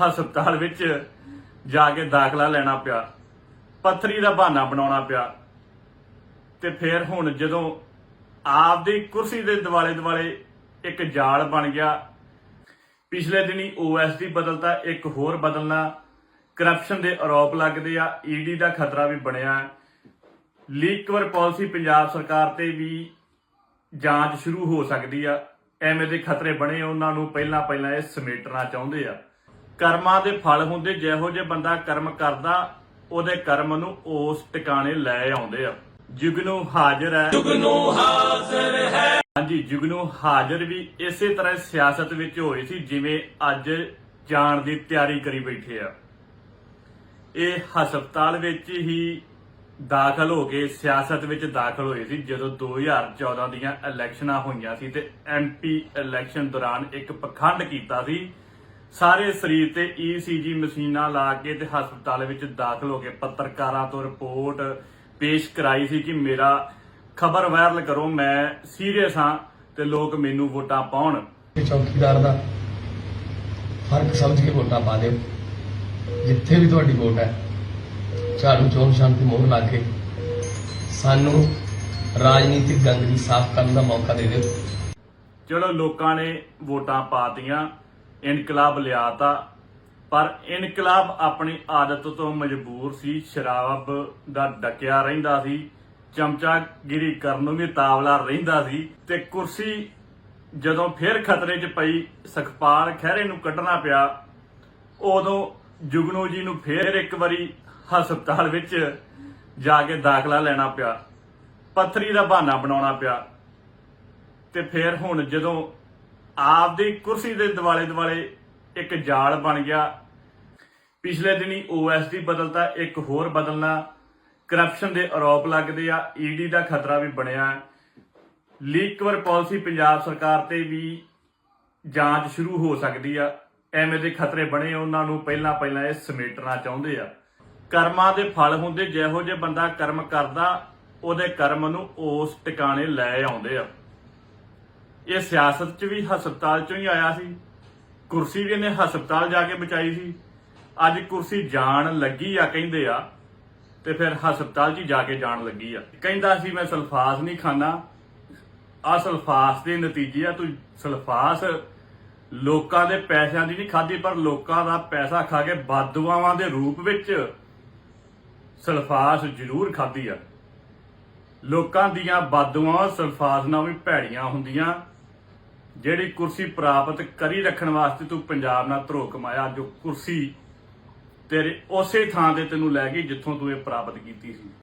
ਹਸਪਤਾਲ ਵਿੱਚ ਜਾ ਕੇ ਦਾਖਲਾ ਲੈਣਾ ਪਿਆ। ਪੱਥਰੀ ਦਾ ਬਹਾਨਾ ਬਣਾਉਣਾ ਪਿਆ। ਤੇ ਫਿਰ ਹੁਣ ਜਦੋਂ ਆਪਦੀ ਕੁਰਸੀ ਦੇ ਦਿਵਾਲੇ ਦਿਵਾਲੇ ਇੱਕ ਜਾਲ ਬਣ ਗਿਆ, ਪਿਛਲੇ ਦਿਨੀ ਓਐਸਡੀ ਬਦਲਤਾ ਇੱਕ ਹੋਰ ਬਦਲਣਾ ਕਰਪਸ਼ਨ ਦੇ ਆਰੋਪ ਲੱਗਦੇ ਆ ਈਡੀ ਦਾ ਖਤਰਾ ਵੀ ਬਣਿਆ। ਲੀਕ ਕਵਰ ਪਾਲਿਸੀ ਪੰਜਾਬ ਸਰਕਾਰ ਤੇ ਵੀ ਜਾਂਚ ਸ਼ੁਰੂ ਹੋ ਸਕਦੀ ਆ। ਐਵੇਂ ਦੇ ਖਤਰੇ ਬਣੇ ਉਹਨਾਂ ਨੂੰ ਪਹਿਲਾਂ ਪਹਿਲਾਂ ਇਹ ਸਮੇਟਣਾ ਚਾਹੁੰਦੇ ਆ। ਕਰਮਾਂ ਦੇ ਫਲ ਹੁੰਦੇ ਜਿਹੋ ਜੇ ਬੰਦਾ ਕਰਮ ਕਰਦਾ ਉਹਦੇ ਕਰਮ ਨੂੰ ਉਸ ਟਿਕਾਣੇ ਲੈ ਆਉਂਦੇ ਆ। ਜੁਗਨੂ ਹਾਜ਼ਰ ਹੈ। ਜੁਗਨੂ ਹਾਜ਼ਰ ਹੈ। ਹਾਂਜੀ ਜੁਗਨੂ ਹਾਜ਼ਰ ਵੀ ਇਸੇ ਤਰ੍ਹਾਂ ਸਿਆਸਤ ਵਿੱਚ ਹੋਏ ਸੀ ਜਿਵੇਂ ਅੱਜ ਜਾਣ ਦੀ ਤਿਆਰੀ ਕਰੀ ਬੈਠੇ ਆ। ਇਹ ਹਸਪਤਾਲ ਵਿੱਚ ਹੀ ਦਾਖਲ ਹੋ ਕੇ ਸਿਆਸਤ ਵਿੱਚ ਦਾਖਲ ਹੋਏ ਸੀ ਜਦੋਂ 2014 ਦੀਆਂ ਇਲੈਕਸ਼ਨਾਂ ਹੋਈਆਂ ਸੀ ਤੇ ਐਮਪੀ ਇਲੈਕਸ਼ਨ ਦੌਰਾਨ ਇੱਕ ਪਖੰਡ ਕੀਤਾ ਸੀ ਸਾਰੇ ਸਰੀਰ ਤੇ ਈਸੀਜੀ ਮਸ਼ੀਨਾਂ ਲਾ ਕੇ ਤੇ ਹਸਪਤਾਲ ਵਿੱਚ ਦਾਖਲ ਹੋ ਕੇ ਪੱਤਰਕਾਰਾਂ ਤੋਂ ਰਿਪੋਰਟ ਪੇਸ਼ ਕਰਾਈ ਸੀ ਕਿ ਮੇਰਾ ਖਬਰ ਵਾਇਰਲ ਕਰੋ ਮੈਂ ਸੀਰੀਅਸ ਹਾਂ ਤੇ ਲੋਕ ਮੈਨੂੰ ਵੋਟਾਂ ਪਾਉਣ। ਚੌਕੀਦਾਰ ਦਾ ਫ਼ਰਕ ਸਮਝ ਕੇ ਵੋਟਾਂ ਪਾ ਦਿਓ। ਜਿੱਥੇ ਵੀ ਤੁਹਾਡੀ ਵੋਟ ਹੈ ਝਾੜੂ ਚੌਂਕ ਸ਼ਾਂਤੀ ਮੋਹਰ ਲਾ ਕੇ ਸਾਨੂੰ ਰਾਜਨੀਤਿਕ ਗੰਦ ਦੀ ਸਾਫ਼ ਕਰਨ ਦਾ ਮੌਕਾ ਦੇ ਦਿਓ। ਚਲੋ ਲੋਕਾਂ ਨੇ ਵੋਟਾਂ ਪਾਤੀਆਂ ਇਨਕਲਾਬ ਲਿਆਤਾ, ਪਰ ਇਨਕਲਾਬ ਆਪਣੀ ਆਦਤ ਤੋਂ ਮਜਬੂਰ ਸੀ। ਸ਼ਰਾਬ ਦਾ ਡਕਿਆ ਰਹਿੰਦਾ ਸੀ, ਚਮਚਾਗਿਰੀ ਕਰਨ ਨੂੰ ਵੀ ਤਾਵਲਾ ਰਹਿੰਦਾ ਸੀ ਤੇ ਕੁਰਸੀ ਜਦੋਂ ਫਿਰ ਖਤਰੇ 'ਚ ਪਈ, ਸੁਖਪਾਲ ਖਹਿਰੇ ਨੂੰ ਕੱਢਣਾ ਪਿਆ। ਉਦੋਂ ਜੁਗਨੂ ਜੀ ਨੂੰ ਫੇਰ ਇੱਕ ਵਾਰੀ ਹਸਪਤਾਲ ਵਿੱਚ ਜਾ ਕੇ ਦਾਖਲਾ ਲੈਣਾ ਪਿਆ। ਪੱਥਰੀ ਦਾ ਬਹਾਨਾ ਬਣਾਉਣਾ ਪਿਆ। ਤੇ ਫਿਰ ਹੁਣ ਜਦੋਂ ਆਪਦੀ ਕੁਰਸੀ ਦੇ ਦਿਵਾਲੇ ਦਿਵਾਲੇ ਇੱਕ ਜਾਲ ਬਣ ਗਿਆ। ਪਿਛਲੇ ਦਿਨੀ ਓਐਸਡੀ ਬਦਲਤਾ ਇੱਕ ਹੋਰ ਬਦਲਣਾ ਕਰਪਸ਼ਨ ਦੇ ਆਰੋਪ ਲੱਗਦੇ ਆ ਈਡੀ ਦਾ ਖਤਰਾ ਵੀ ਬਣਿਆ। ਲੀਕ ਕਵਰ ਪਾਲਿਸੀ ਪੰਜਾਬ ਸਰਕਾਰ ਤੇ ਵੀ ਜਾਂਚ ਸ਼ੁਰੂ ਹੋ ਸਕਦੀ ਆ। ਐਵੇਂ ਦੇ ਖਤਰੇ ਬਣੇ ਉਹਨਾਂ ਨੂੰ ਪਹਿਲਾਂ ਪਹਿਲਾਂ ਇਹ ਸਮੇਟਣਾ ਚਾਹੁੰਦੇ ਆ। ਕਰਮਾਂ ਦੇ ਫਲ ਹੁੰਦੇ, ਜਿਹੋ ਜੇ ਬੰਦਾ ਕਰਮ ਕਰਦਾ, ਉਹਦੇ ਕਰਮ ਨੂੰ ਉਸ ਟਿਕਾਣੇ ਲੈ ਆਉਂਦੇ ਆ। ਇਹ ਸਿਆਸਤ 'ਚ ਵੀ, ਹਸਪਤਾਲ 'ਚੋਂ ਹੀ ਆਇਆ ਸੀ। ਕੁਰਸੀ ਵੀ ਇਹਨੇ ਹਸਪਤਾਲ ਜਾ ਕੇ ਬਚਾਈ ਸੀ। ਅੱਜ ਕੁਰਸੀ ਜਾਣ ਲੱਗੀ ਆ, ਕਹਿੰਦੇ ਆ, ਤੇ ਫਿਰ ਹਸਪਤਾਲ 'ਚ ਹੀ ਜਾ ਕੇ ਜਾਣ ਲੱਗੀ ਆ। ਕਹਿੰਦਾ ਸੀ, ਮੈਂ ਸਲਫਾਸ ਨਹੀਂ ਖਾਣਾ ਆ ਸਲਫਾਸ ਦੇ ਨਤੀਜੇ ਆ, ਤੂੰ ਸਲਫਾਸ ਲੋਕਾਂ ਦੇ ਪੈਸਿਆਂ ਦੀ ਨਹੀਂ ਖਾਧੀ, ਪਰ ਲੋਕਾਂ ਦਾ ਪੈਸਾ ਖਾ ਕੇ ਬਾਦੂਆਵਾਂ ਦੇ ਰੂਪ ਵਿੱਚ ਸਲਫਾਸ ਜ਼ਰੂਰ ਖਾਧੀ ਆ। ਲੋਕਾਂ ਦੀਆਂ ਬਾਦੂਆਂ ਸਲਫਾਸ ਨਾਲ ਵੀ ਭੈੜੀਆਂ ਹੁੰਦੀਆਂ। ਜਿਹੜੀ ਕੁਰਸੀ ਪ੍ਰਾਪਤ ਕਰੀ ਰੱਖਣ ਵਾਸਤੇ ਤੂੰ ਪੰਜਾਬ ਨਾਲ ਧਰੋ ਕਮਾਇਆ ਜੋ ਕੁਰਸੀ ਤੇਰੇ ਉਸੇ ਥਾਂ ਤੇ ਤੈਨੂੰ ਲੈ ਗਈ ਜਿੱਥੋਂ ਤੂੰ ਇਹ ਪ੍ਰਾਪਤ ਕੀਤੀ ਸੀ।